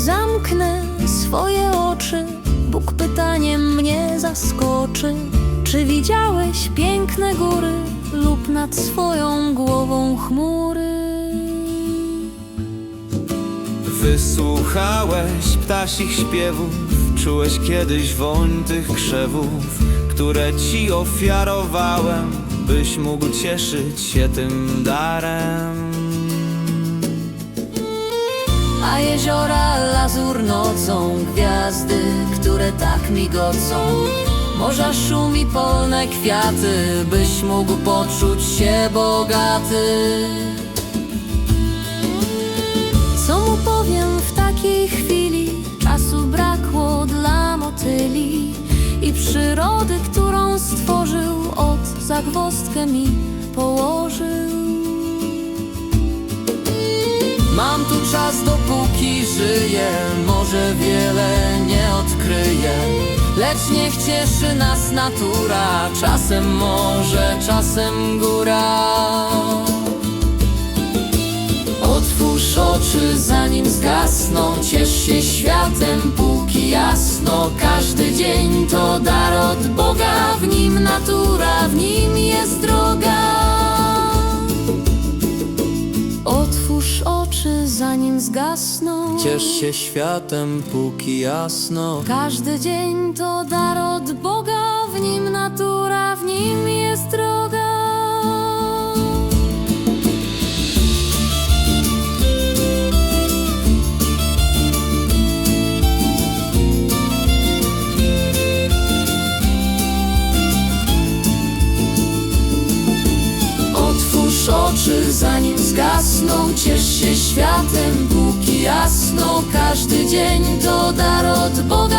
zamknę swoje oczy, Bóg pytaniem mnie zaskoczy. Czy widziałeś piękne góry lub nad swoją głową chmury? Wysłuchałeś ptasich śpiewów, czułeś kiedyś woń tych krzewów, które ci ofiarowałem, byś mógł cieszyć się tym darem. A jeziora lazur nocą, gwiazdy, które tak migocą. Morza szum i polne kwiaty, byś mógł poczuć się bogaty. Co mu powiem w takiej chwili? Czasu brakło dla motyli i przyrody, którą stworzył, od zagwozdkę mi położył. Mam tu czas dopóki żyję. Może wiele nie odkryję. Lecz niech cieszy nas natura. Czasem morze, czasem góra. Otwórz oczy zanim zgasną. Ciesz się światem póki jasno. Każdy dzień to dar od Boga. W nim natura, w nim jest droga zgasną. Ciesz się światem, póki jasno. Każdy dzień to dar od Boga W nim natura, w nim jest droga. Otwórz oczy zanim zgasną. Ciesz się światem jasno Każdy dzień to dar od Boga